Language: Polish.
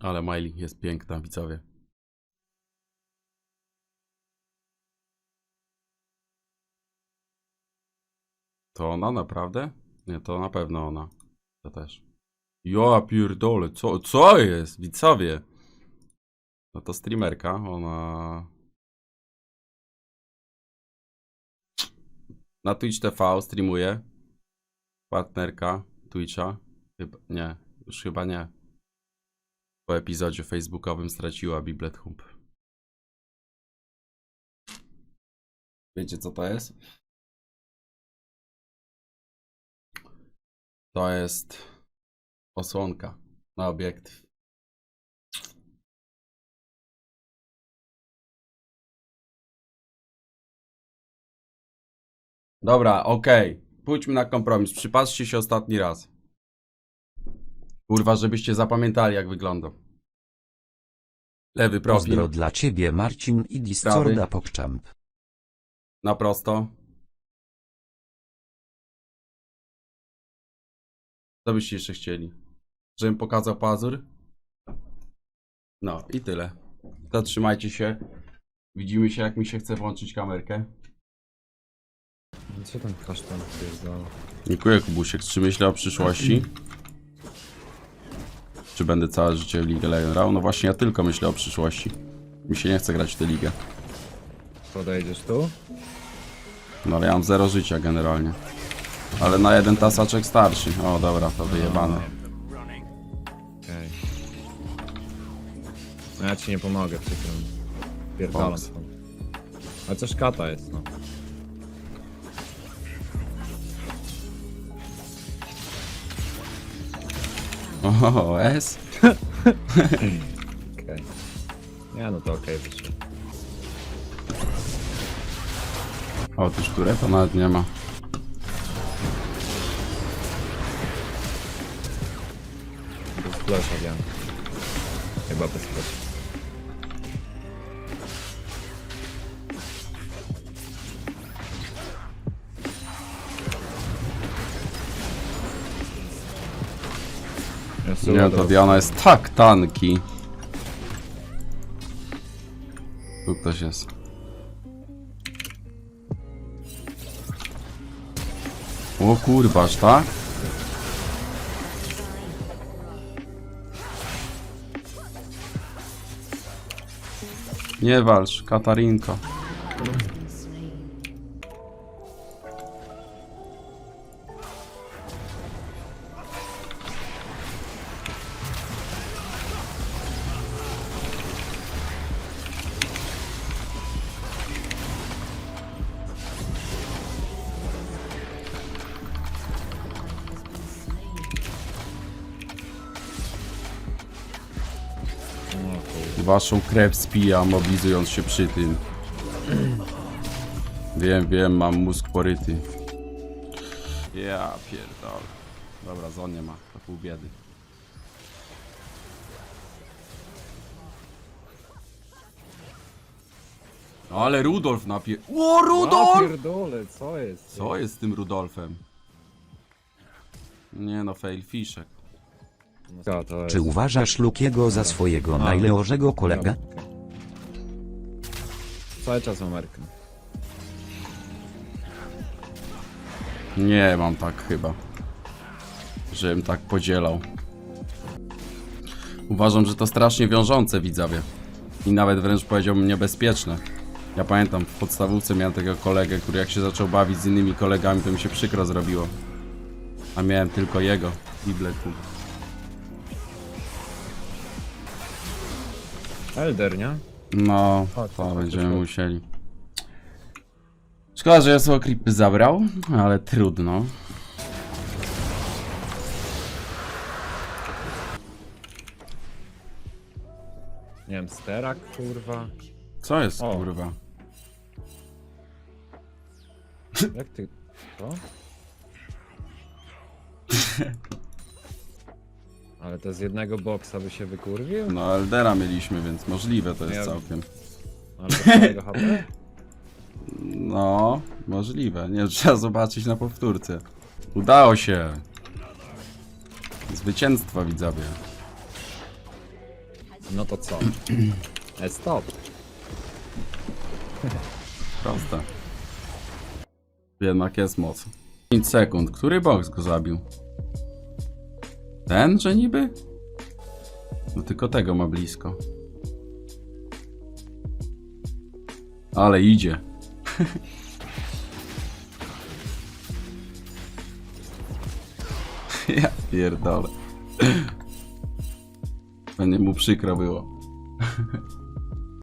Ale Miley jest piękna, widzowie. To ona naprawdę? Nie, to na pewno ona. To też. Ja pierdolę, co, co jest, widzowie? No to streamerka, ona... Na Twitch TV streamuje. Partnerka Twitcha. Chyba, nie, już chyba nie. Po epizodzie facebookowym straciła Biblet Hump. Wiecie co to jest? To jest osłonka na obiektyw. Dobra, okej. Pójdźmy na kompromis. Przypatrzcie się ostatni raz. Kurwa, żebyście zapamiętali jak wygląda. Lewy profil. Pozdro dla ciebie Marcin i Discorda Prawy. Pokczamp. Na prosto. Co byście jeszcze chcieli? Żebym pokazał pazur? No i tyle. Zatrzymajcie się. Widzimy się jak mi się chce włączyć kamerkę. Co tam kasztan pierdolę? Dziękuję Kubusiek. Czy myślę o przyszłości? Czy będę całe życie w Ligę Legion grał? No właśnie ja tylko myślę o przyszłości. Mi się nie chce grać w tę ligę. Podejdziesz tu? No ale ja mam zero życia generalnie. Ale na jeden tasaczek starszy. O dobra, to wyjebane. Okej. No ja ci nie pomogę przykro mi. Pierdalam Fox. stąd. Ale coś kata jest, no. O, S? Okej. Nie no to okej wyszło. Otóż które to nawet nie ma. Bez flesza wiem. Chyba bez flesza. Ja Nie, to Diana jest tak tanki. Tu ktoś jest. O kurwa, aż tak? Nie walcz, Katarinko. Waszą krew spija, mobilizując się przy tym. Wiem, wiem, mam mózg poryty. Ja pierdolę. Dobra, zon nie ma, to pół biedy. No ale Rudolf napie... O, Rudolf! pierdolę, co jest? Co jest z tym Rudolfem? Nie no, fail fiszek. Co to jest? Czy uważasz Lukiego za swojego najlepszego kolegę? Cały czas Amerykę. Nie mam tak chyba. Żebym tak podzielał. Uważam, że to strasznie wiążące widzowie. I nawet wręcz powiedziałbym niebezpieczne. Ja pamiętam, w podstawówce miałem takiego kolegę, który jak się zaczął bawić z innymi kolegami, to mi się przykro zrobiło. A miałem tylko jego, Bibleku. Elder, nie? No, Chodź, to chodź, będziemy chodź. musieli. Szkoda, że ja creepy zabrał, ale trudno. Nie wiem, sterak, kurwa. Co jest, O. kurwa? Jak ty... To? Ale to z jednego boksa by się wykurwił? No, Eldera mieliśmy, więc możliwe to jest Ja- całkiem. Ale to całego HP? No, możliwe. Nie, trzeba zobaczyć na powtórce. Udało się. Zwycięstwo widzowie. No to co? E, stop. Proste. Jednak jest moc. 5 sekund. Który boks go zabił? Ten, że niby? No tylko tego ma blisko. Ale idzie. ja pierdolę. Będzie mu przykro było.